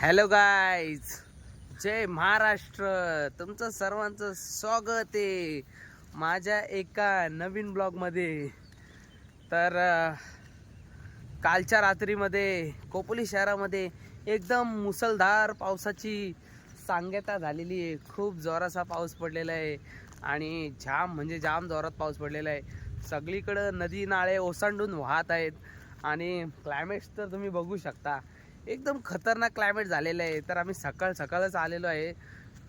Hello guys. जय महाराष्ट्र. तुमचं सर्वांचं स्वागत आहे. माझ्या एका नवीन ब्लॉगमध्ये. तर कालच्या रात्रीमध्ये कोपोली शहरामध्ये एकदम मुसळधार पावसाची सांगता झालेली आहे. खूप जोराचा पाऊस पडलेला आहे. आणि जाम म्हणजे जाम जोरात पाऊस पडलेला आहे. सगळीकडं नदी नाळे ओसांडून वाहत आहेत. आणि क्लायमेट्स तर तुम्ही बघू शकता. एकदम खतरनाक क्लायमेट झालेलं आहे. तर आम्ही सकाळ सकाळच आलेलो आहे.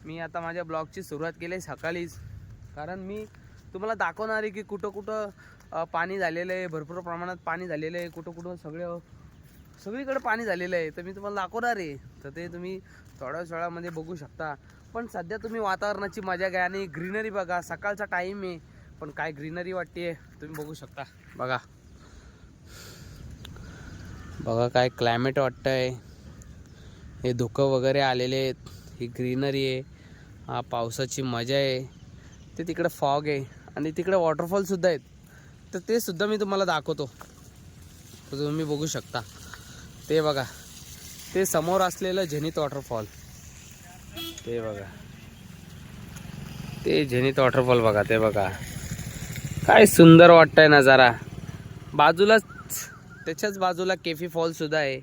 मी आता माझ्या ब्लॉगची सुरुवात केली आहे सकाळीच. कारण मी तुम्हाला दाखवणार आहे की कुठं कुठं पाणी झालेलं आहे. भरपूर प्रमाणात पाणी झालेलं आहे. कुठं कुठं सगळं सगळीकडे पाणी झालेलं आहे. तर मी तुम्हाला दाखवणार आहे. तर ते तुम्ही थोड्याच वेळामध्ये बघू शकता. पण सध्या तुम्ही वातावरणाची मजा घ्या आणि ग्रीनरी बघा. सकाळचा टाईम आहे. पण काय ग्रीनरी वाटते तुम्ही बघू शकता. बघा. बघा काय क्लायमेट वाटतंय. हे धुकं वगैरे आलेले आहेत. ही ग्रीनरी आहे. हा पावसाची मजा आहे. ते तिकडे फॉग आहे. आणि तिकडे वॉटरफॉलसुद्धा आहेत. तर ते सुद्धा मी तुम्हाला दाखवतो. तुम्ही बघू शकता. ते बघा. ते समोर असलेलं झेनित वॉटरफॉल ते बघा. ते झेनित वॉटरफॉल बघा ते बघा. काय सुंदर वाटतंय नजारा बाजूलाच त्याच्याच बाजूला केफी फॉलसुद्धा आहे.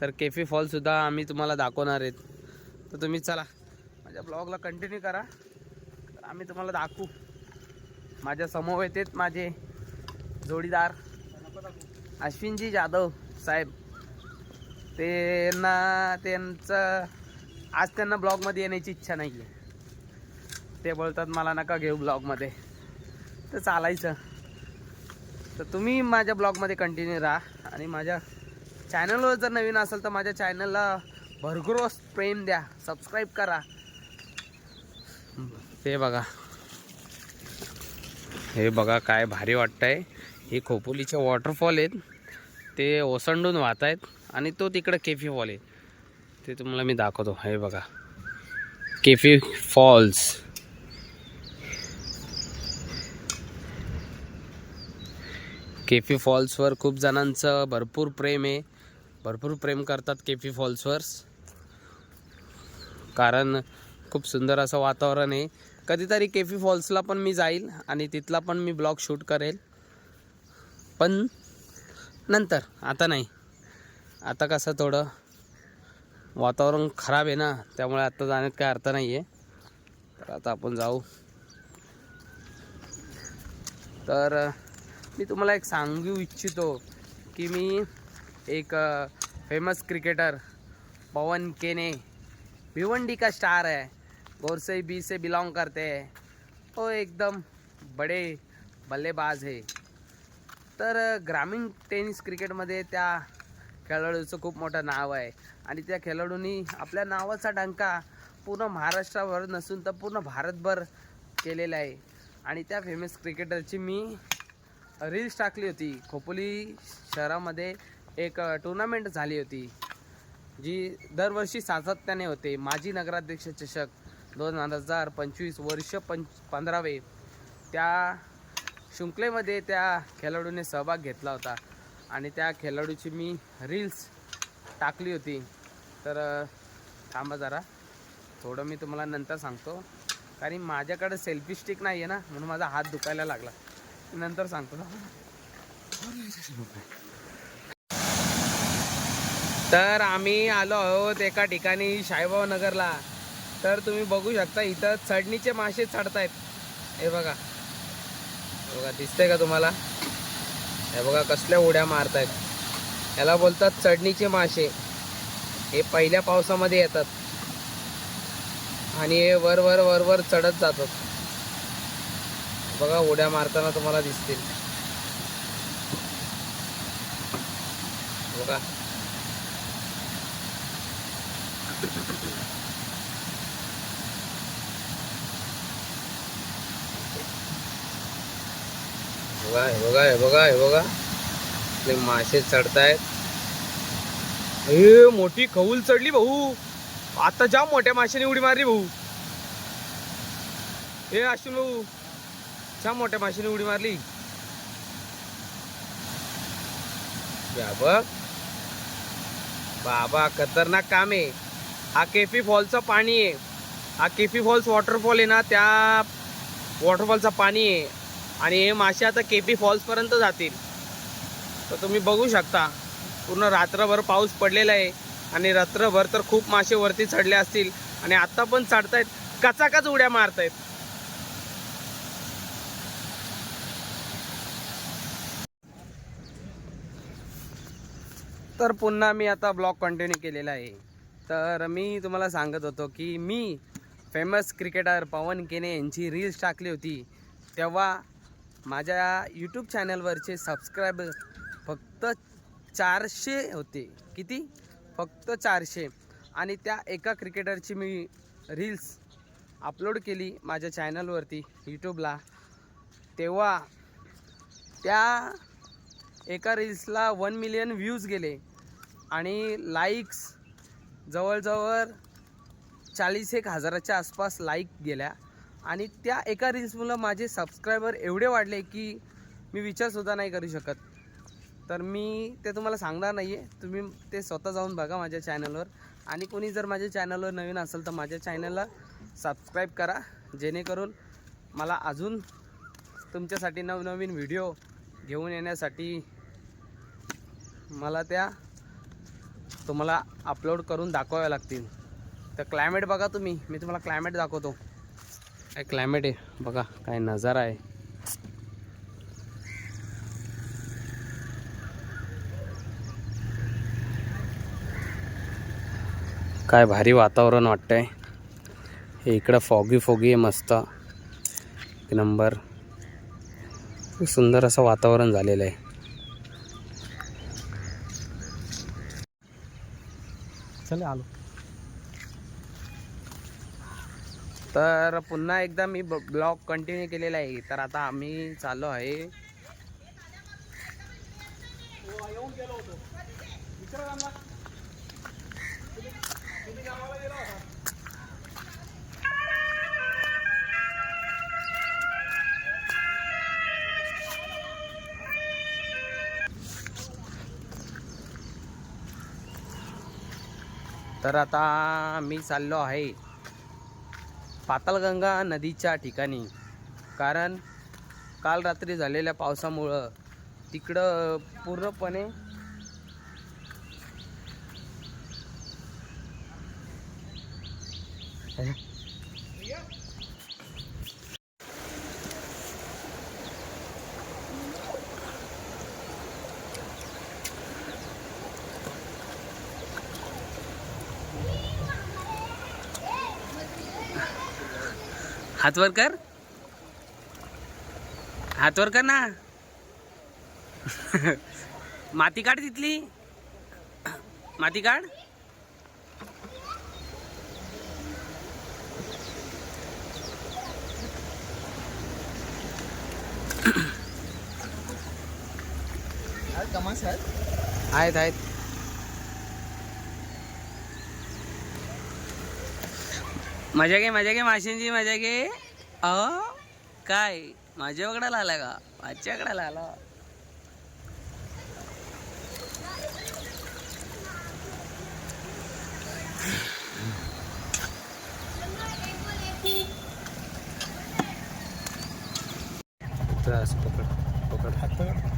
तर केफी फॉलसुद्धा आम्ही तुम्हाला दाखवणार आहेत. तर तुम्ही चला माझ्या ब्लॉगला कंटिन्यू करा. तर आम्ही तुम्हाला दाखवू. माझ्यासमोर येतेत माझे जोडीदार. अश्विनजी जाधव साहेब. त्यांना त्यांचं आज त्यांना ब्लॉगमध्ये येण्याची इच्छा नाही आहे ते बोलतात मला नका घेऊ ब्लॉगमध्ये तर चालायचं. तर तुम्ही माझ्या ब्लॉगमध्ये कंटिन्यू राहा. आणि माझ्या चॅनलवर जर नवीन असेल तर माझ्या चॅनलला भरघरोस प्रेम द्या. सबस्क्राईब करा. ते बघा. हे बघा काय भारी वाटतंय. हे खोपोलीचे वॉटरफॉल आहेत. ते ओसंडून वाहत आहेत. आणि तो तिकडं केफी फॉल आहे. ते तुम्हाला मी दाखवतो. हे बघा. केफी फॉल्स केफी फॉल्सवर खूप जणांचं भरपूर प्रेम आहे. भरपूर प्रेम करतात केफी फॉल्सवर कारण खूप सुंदर असं वातावरण आहे. कधीतरी केफी फॉल्सला पण मी जाईल आणि तिथला पण मी ब्लॉग शूट करेल. पण नंतर आता नाही. आता कसं थोडं वातावरण खराब आहे ना त्यामुळे आता जाण्यात काय अर्थ नाही आहे तर आता आपण जाऊ. तर मी तुम्हाला एक सांगू इच्छितो की मी एक फेमस क्रिकेटर पवन केने. भिवंडी का स्टार है? गौर बी से बिलोंग करते हैं. वो एकदम बड़े बल्लेबाज है. तर ग्रामीण टेनिस क्रिकेटमध्ये त्या खेळाडूचं खूप मोठं नाव आहे. आणि त्या खेळाडूंनी आपल्या नावाचा डंका पूर्ण महाराष्ट्रावर नसून तर पूर्ण भारतभर केलेला आहे. आणि त्या फेमस क्रिकेटरची मी रील्स टाकली होती. खोपोली शहरामध्ये एक टुर्नामेंट झाली होती. जी दरवर्षी सातत्याने होते. माजी नगराध्यक्ष चषक दोन हजार पंचवीस वर्ष पंच पंधरावे. त्या शृंखलेमध्ये त्या खेळाडूने सहभाग घेतला होता. आणि त्या खेळाडूची मी रील्स टाकली होती. तर थांबा जरा. थोडं मी तुम्हाला नंतर सांगतो. कारण माझ्याकडे सेल्फी स्टिक नाही आहे ना म्हणून माझा हात दुखायला लागला. नंतर सांगतो. तर आम्ही आलो आहोत एका ठिकाणी शाईबाव नगरला. तर तुम्ही बघू शकता इथं चढणीचे मासे चढतायत. हे बघा. हे बघा दिसतंय का तुम्हाला? हे बघा कसल्या उड्या मारतायत. याला बोलतात चढणीचे मासे. हे पहिल्या पावसामध्ये येतात. आणि हे वर वर वर वर चढत जातात. बघा उड्या मारताना तुम्हाला दिसतील. बघा. बघा हे बघा हे बघा हे बघा. आपले मासे चढतायत. हे मोठी खऊल चढली भाऊ. आता जाम मोठ्या माशाने उडी मारली भाऊ. हे अश्विन भाऊ. छान मोठ्या माशाने उडी मारली. या बघ. बाबा खतरनाक काम आहे. हा केफी फॉलचं पाणी आहे. हा केफी फॉल्स वॉटरफॉल आहे ना त्या वॉटरफॉलचं पाणी आहे. आणि हे मासे आता केपी फॉल्सपर्यंत जातील. तर तुम्ही बघू शकता पूर्ण रात्रभर पाऊस पडलेला आहे. आणि रात्रभर तर खूप मासे वरती चढले असतील. आणि आत्ता पण चढतायत कचाकच उड्या मारतायत. तर पुन्हा मी आता ब्लॉग कंटिन्यू केलेला आहे. तर मी तुम्हाला सांगत होतो की मी फेमस क्रिकेटर पवन केने यांची रील्स टाकली होती. तेव्हा माझ्या यूट्यूब चॅनलवरचे सबस्क्रायबर फक्त चारशे होते. किती? फक्त चारशे. आणि त्या एका क्रिकेटरची मी रील्स अपलोड केली माझ्या चॅनलवरती यूट्यूबला तेव्हा त्या एका रील्सला वन मिलियन व्ह्यूज गेले. आणि लाईक्स जवळजवळ चाळीस एक हजाराच्या आसपास लाईक गेल्या. आणि त्या एका रील्समुळं माझे सबस्क्रायबर एवढे वाढले की मी विचारसुद्धा नाही करू शकत. तर मी ते तुम्हाला सांगणार नाही आहे तुम्ही ते स्वतः जाऊन बघा माझ्या चॅनलवर आणि कोणी जर माझ्या चॅनलवर नवीन असेल तर माझ्या चॅनलला सबस्क्राईब करा. जेणेकरून मला अजून तुमच्यासाठी नवनवीन व्हिडिओ घेऊन येण्यासाठी मला त्या तुम्हाला अपलोड करून दाखवाव्या लागतील. तर क्लायमेट बघा तुम्ही. मी तुम्हाला क्लायमेट दाखवतो. काय क्लायमेट आहे? बघा काय नजारा आहे. काय भारी वातावरण वाटतंय. हे इकडं फॉगी फॉगी आहे मस्त. एक नंबर खूप सुंदर असं वातावरण झालेलं आहे. चल आलो. तर पुन्हा एकदा मी ब्लॉग कंटिन्यू केलेला आहे. तर आता आम्ही चाललो आहे. तर आता मी चाललो आहे पाताळगंगा नदीच्या ठिकाणी. कारण काल रात्री झालेल्या पावसामुळं तिकडं पूर्णपणे हात वर कर. हात वर कर ना. माती काढ तिथली. माती काढ. आहेत आहेत. मजा घे मजा घे माशांची मजा घे. अहो काय? माझ्याकडे आला का? माझ्याकडे आला. पकड पकड.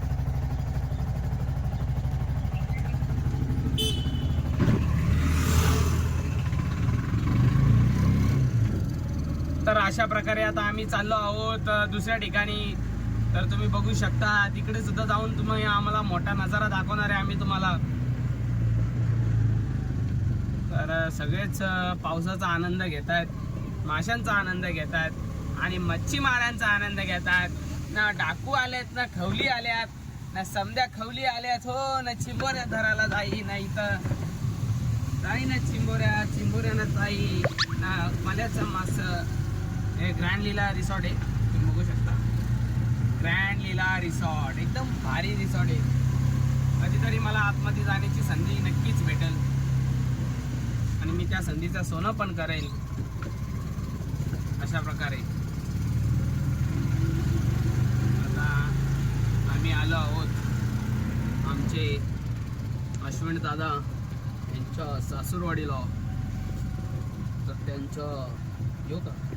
तर अशा प्रकारे आता आम्ही चाललो आहोत दुसऱ्या ठिकाणी. तर तुम्ही बघू शकता तिकडे सुद्धा जाऊन तुम्ही आम्हाला मोठा नजारा दाखवणार आहे आम्ही तुम्हाला. तर सगळेच पावसाचा आनंद घेत आहेत माशांचा आनंद घेत आहेत आणि मच्छीमारांचा आनंद घेत आहेत ना डाकू आलेत ना खवली आल्यात ना समद्या खवली आल्यात. हो ना चिंबोऱ्या धराला जाई नाही तर जाई ना चिंबोऱ्या चिंबोऱ्यानं जाई ना मल्याचं मास. हे ग्रँड लीला रिसॉर्ट आहे. तुम्ही बघू शकता. ग्रँड लीला रिसॉर्ट एकदम भारी रिसॉर्ट आहे. कधीतरी मला आतमध्ये जाण्याची संधी नक्कीच भेटेल. आणि मी त्या संधीचं सोनं पण करेल अशा प्रकारे. आता आम्ही आलो आहोत. आमचे अश्विन दादा यांच्या सासूरवाडीला. त्यांचं येऊ का?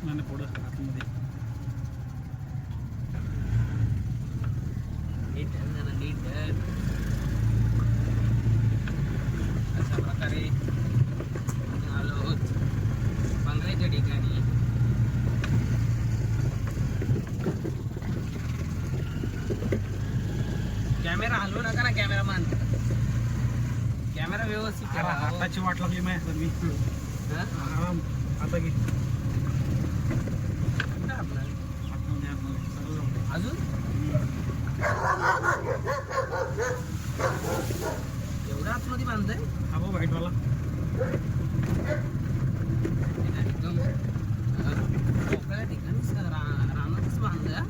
नाही पुढं आतमध्ये. अशा प्रकारे आलो आहोत बंगल्याच्या ठिकाणी कॅमेरा हलवू नका ना कॅमेरामॅन कॅमेरा व्यवस्थित हो. हाताची वाट लागली माझ्या मी हा? आराम आता घे कुठं आपलं? आतमध्ये आतमध्ये सर्व जाऊ दे. अजून एवढं आतमध्ये बांधतंय हा भाऊ व्हाईटवाला एकदम अं, मोकळ्या ठिकाणीच रा- रानातच बांधलंय हा?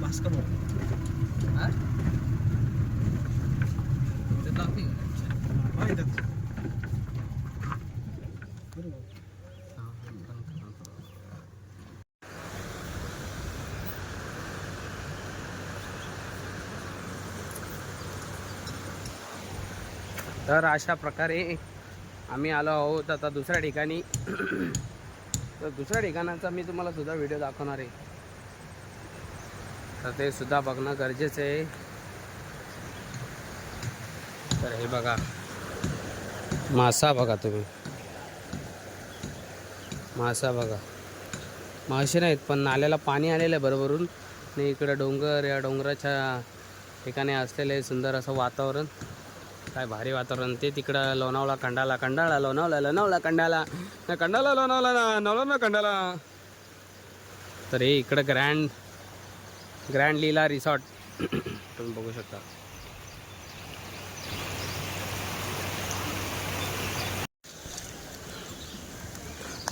भास्कर भाऊ हा? इथं दाखव इकडे. अच्छा. हा, इथंच. बरोबर. हा, हा, हा, हा. तर अशा प्रकारे आम्ही आलो आहोत आता दुसऱ्या ठिकाणी. तर दुसऱ्या ठिकाणाचा मी तुम्हाला सुद्धा व्हिडिओ दाखवणार आहे. तर ते सुद्धा बघणं गरजेचं आहे. तर हे बघा. मासा बघा तुम्ही. मासा बघा. मासे नाहीत पण नाल्याला पाणी आलेलं आहे बरोबरून. आणि इकडं डोंगर या डोंगराच्या ठिकाणी असलेलं आहे सुंदर असं वातावरण. काय भारी वातावरण. ते तिकडं लोणावळा कंडाला कंडाळा लोणावला लोणावळा कंडाला ना कंडाला लोणावला ना नवला ना कंडाला तर हे इकडं ग्रँड ग्रँड लीला रिसॉर्ट तुम्ही बघू शकता.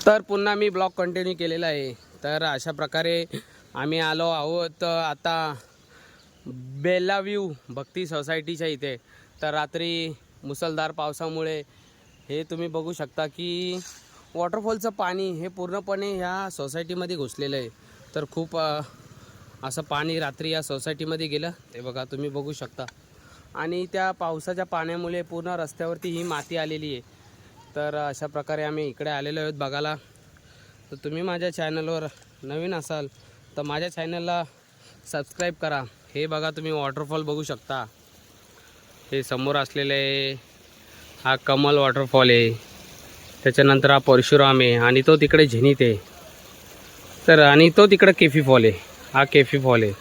तर पुन्हा मी ब्लॉग कंटिन्यू केलेला आहे. तर अशा प्रकारे आम्ही आलो आहोत आता बेला व्ह्यू भक्ती सोसायटीच्या इथे. तर रात्री मुसळधार पावसामुळे हे तुम्ही बघू शकता की वॉटरफॉलचं पाणी हे पूर्णपणे ह्या सोसायटीमध्ये घुसलेलं आहे. तर खूप असं पाणी रात्री या सोसायटीमध्ये गेलं ते बघा तुम्ही बघू शकता. आणि त्या पावसाच्या पाण्यामुळे पूर्ण रस्त्यावरती ही माती आलेली आहे. तर अशा प्रकारे आम्ही इकडे आलेलो आहोत बघायला. तर तुम्ही माझ्या चॅनलवर नवीन असाल तर माझ्या चॅनलला सबस्क्राईब करा. हे बघा तुम्ही वॉटरफॉल बघू शकता. हे समोर असलेले हा कमल वॉटरफॉल आहे. त्याच्यानंतर हा परशुराम आहे आणि तो तिकडे झेनीत आहे. तर आणि तो तिकडे केफी फॉल आहे. हा केफी फॉल आहे.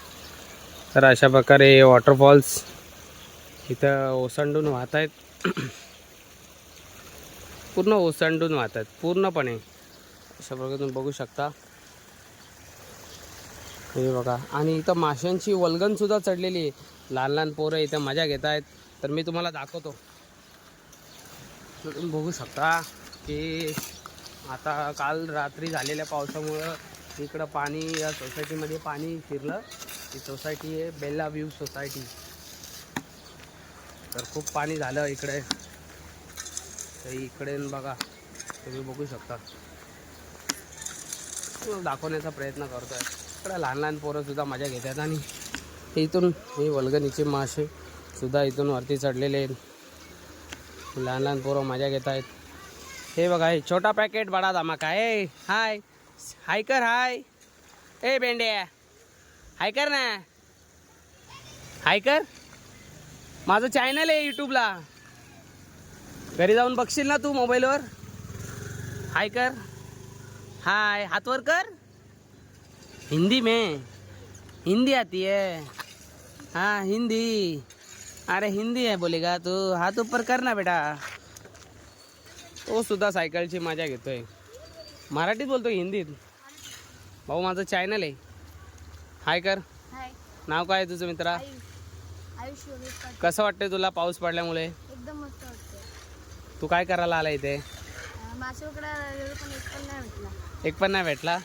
तर अशा प्रकारे वॉटरफॉल्स इथं ओसंडून वाहत आहेत पूर्ण ओसंडून वाहत आहेत पूर्णपणे. अशा प्रकारे तुम्ही बघू शकता. हे बघा. आणि इथं माशांची वलगनसुद्धा चढलेली आहे. लहान लहान पोरं इथं मजा घेत आहेत तर मी तुम्हाला दाखवतो. तुम्ही बघू शकता की आता काल रात्री झालेल्या पावसामुळं इकडं पाणी या सोसायटीमध्ये पाणी शिरलं. ही सोसायटी आहे बेल्ला व्ह्यू सोसायटी. तर खूप पाणी झालं इकडे. तर इकडे बघा तुम्ही बघू शकता. दाखवण्याचा प्रयत्न करतो आहे इकडं लहान लहान पोरंसुद्धा मजा घेतात आणि इथून हे वल्गनीचे मासे सुद्धा इथून वरती चढलेले आहेत. लहान लहान पोरं मजा घेत आहेत. हे बघा हे छोटा पॅकेट बडा धमाका. ए हाय. हाय कर हाय. ए बेंडे हाय कर ना. हाय कर माझं चॅनल आहे यूट्यूबला घरी जाऊन बघशील ना तू मोबाईलवर? हाय कर हाय. हातवर कर. हिंदी में. हिंदी आती है. हाँ हिंदी. अरे हिंदी है बोलेगा तू हाथ ऊपर कर ना बेटा. तो सुद्धा सायकलची मजा घेतोय. मराठीत बोलतो हिंदीत. भाऊ माझं चॅनल आहे. हाय कर. नाव काय आहे तुझं मित्रा? कसं वाटतंय तुला पाऊस पडल्यामुळे? एकदम मस्त वाटतंय. तू काय करायला आला इथे? एक पण नाही भेटला.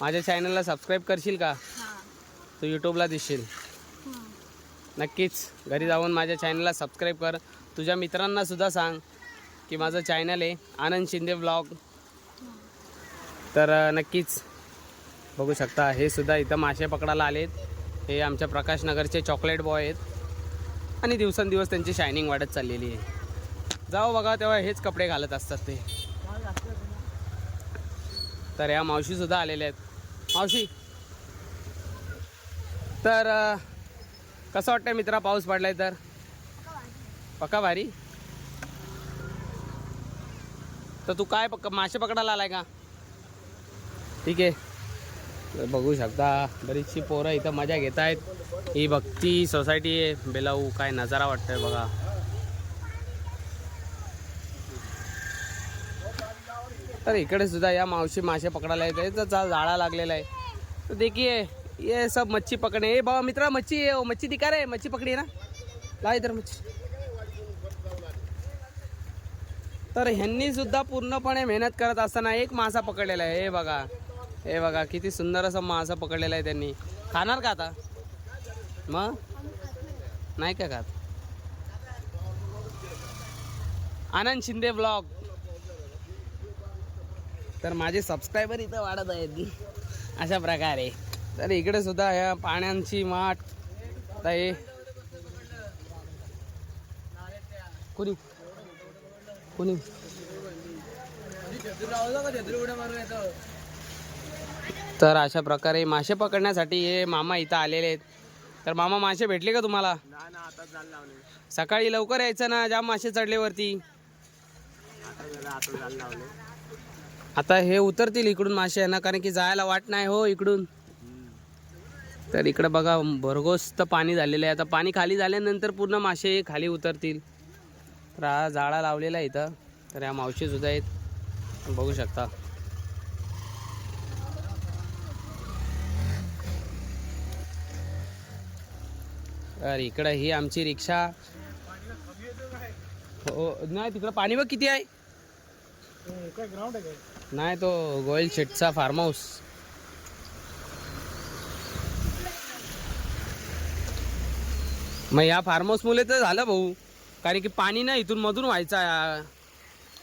माझ्या चॅनलला सबस्क्राईब करशील का? तू यूट्यूबला दिसशील. नक्कीच. घरी जाऊन माझ्या चॅनलला सबस्क्राईब कर. तुझ्या मित्रांना सुद्धा सांग की माझं चॅनल आहे आनंद शिंदे ब्लॉग तर नक्कीच. बघू शकता हे सुद्धा इथं मासे पकडायला आलेत. हे आमच्या प्रकाशनगरचे चॉकलेट बॉय आहेत. आणि दिवसेंदिवस त्यांची शायनिंग वाढत चाललेली आहे. जाऊ बघा तेव्हा हेच कपडे घालत असतात ते. तर या मावशीसुद्धा आलेल्या आहेत. मावशी. तर कसं वाटतंय मित्रा पाऊस पडलाय तर? पक्का भारी? तर तू काय पक मासे पकडायला आलाय का? ठीक आहे. बघू शकता बरीचशी पोरं इथं मजा घेत आहेत. ही भक्ती सोसायटी आहे. बेलाऊ काय नजारा वाटतोय बघा. तर इकडे सुद्धा या मावशी मासे पकडायला येते तर चा- जाळा लागलेला आहे तर देखिए ये सब मच्छी पकड़े। ए बाबा मित्रा मच्छी है वो मच्छी दिखा रहे मच्छी पकड़ी है ना? ला इधर मच्छी। तर ह्यांनी सुद्धा पूर्णपणे मेहनत करत असताना एक मासा पकडलेला आहे. हे बघा. हे बघा किती सुंदर असा मासा पकडलेला आहे त्यांनी. खाणार का आता? मग? नाही का खात? आनंद शिंदे ब्लॉग. तर माझे सबस्क्रायबर इथं वाढत आहेत. अशा प्रकारे. तर इकडे सुद्धा या पाण्यांची माठ. ताई कुणी कोणी? कोणी? तर अशा प्रकारे मासे पकडण्यासाठी हे मामा इथं आलेले आहेत. तर मामा मासे भेटले का तुम्हाला? सकाळी लवकर यायचं ना जाम मासे चढले वरती. आता हे उतरतील इकडून मासे आहे ना कारण की जायला वाट नाही हो इकडून. तर इकडे बघा भरघोस पाणी झालेलं आहे. आता पाणी खाली झाल्यानंतर पूर्ण मासे खाली उतरतील. तर हा जाळा लावलेला आहे इथं. तर या मावशी सुद्धा आहेत. बघू शकता. तर इकडं ही आमची रिक्षा. हो नाही तिकडं पाणी बघ किती आहे. ग्राउंड आहे नाही तो गोयल शेटचा फार्म हाऊस मग या फार्म हाऊसमुळे तर झालं भाऊ. कारण की पाणी ना इथून मधून व्हायचा. या.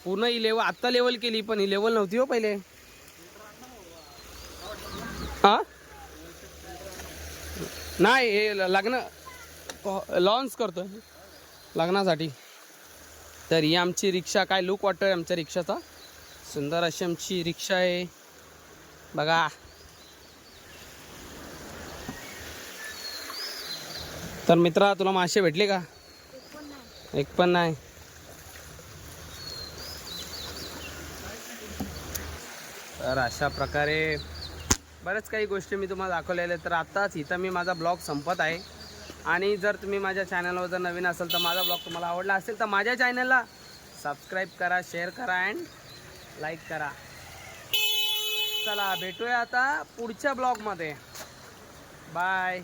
पूर्ण ही लेवल आत्ता लेवल केली पण ही लेवल नव्हती हो पहिले. हा? नाही हे ल- लग्न लॉन्च करतो लग्नासाठी. तर ही आमची रिक्षा काय लुक वाटतोय आमच्या रिक्षाचा? सुंदर अशी आमची रिक्षा आहे. बघा. तर मित्रा तुला मासे भेटले का? एक पण नाही. तर अशा प्रकारे बऱ्याच काही गोष्टी मी तुम्हाला दाखवलेल्या आहेत. तर आत्ताच इथं मी माझा ब्लॉग संपत आहे. आणि जर तुम्ही माझ्या चॅनलवर जर नवीन असेल तर माझा ब्लॉग तुम्हाला आवडला असेल तर माझ्या चॅनलला सबस्क्राईब करा शेअर करा अँड लाईक करा. चला भेटूया आता पुढच्या ब्लॉगमध्ये. बाय